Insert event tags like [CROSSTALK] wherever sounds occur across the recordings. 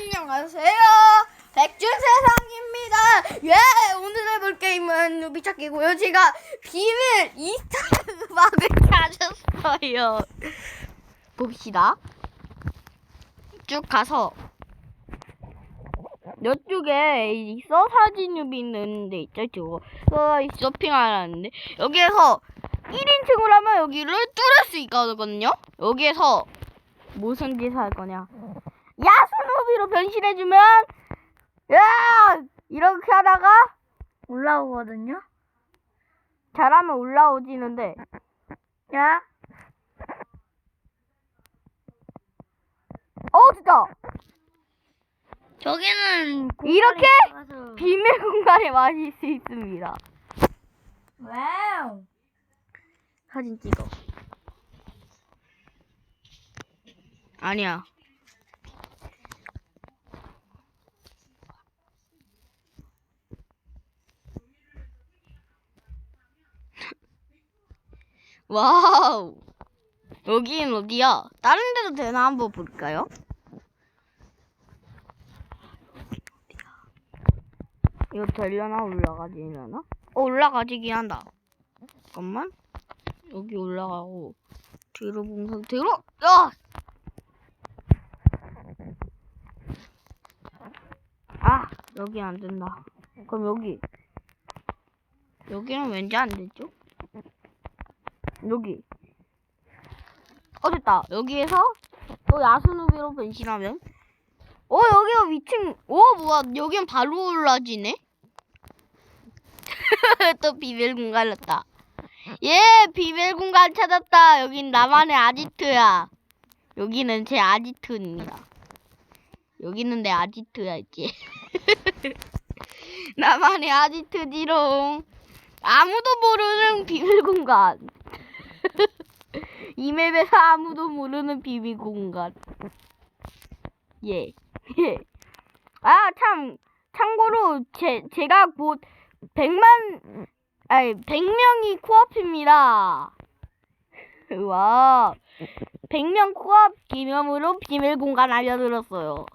안녕하세요. 백준세상입니다. 예, 오늘 해볼 게임은 누비 찾기고요. 제가 비밀 이스터 음악을 찾았어요. 봅시다. 쭉 가서 이쪽에 있어 사진 누비 있는 데 있죠, 저거. 어, 쇼핑하라는데 여기에서 1인칭으로 하면 여기를 뚫을 수 있거든요. 여기에서 무슨 짓을 할 거냐? 야수노비로 변신해주면 야 이렇게 하다가 올라오거든요. 잘하면 올라오지는데 야, 어 진짜 저기는 이렇게 가서 비밀 공간에 마실 수 있습니다. 와우. 사진 찍어. 아니야. 와우. 여긴 어디야? 다른 데도 되나 한번 볼까요? 이거 되려나 올라가지려나? 어 올라가지긴 한다. 잠깐만. 여기 올라가고 뒤로 본 상태로 야! 아 여기 안 된다. 그럼 여기 여기는 왠지 안 되죠? 여기 어 됐다. 여기에서 또 야수누비로 변신하면 어 여기가 위층 오 뭐야 여긴 바로 올라지네. 또 비밀 공간이었다. 예, 비밀 공간 찾았다. 여긴 나만의 아지트야. 여기는 제 아지트입니다. 여기는 내 아지트야, 이제. [LAUGHS] 나만의 아지트지롱. 아무도 모르는 비밀 공간. [LAUGHS] 이 맵에서 아무도 모르는 비밀 공간. 예. [LAUGHS] 예. 아, 참. 참고로, 제, 제가 곧 100만, 아니, 100명이 코앞입니다. [LAUGHS] 와. 100명 코앞 기념으로 비밀 공간 알려드렸어요.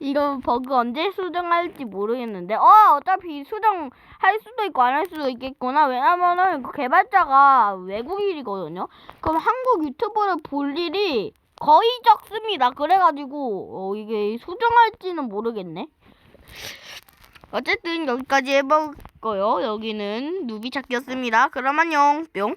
이거 버그 언제 수정할지 모르겠는데, 어, 어차피 수정할 수도 있고 안 할 수도 있겠구나. 왜냐면은 그 개발자가 외국인이거든요. 그럼 한국 유튜브를 볼 일이 거의 적습니다. 그래가지고, 어, 이게 수정할지는 모르겠네. 어쨌든 여기까지 해볼 거요. 여기는 누비 찾기였습니다. 그럼 안녕. 뿅.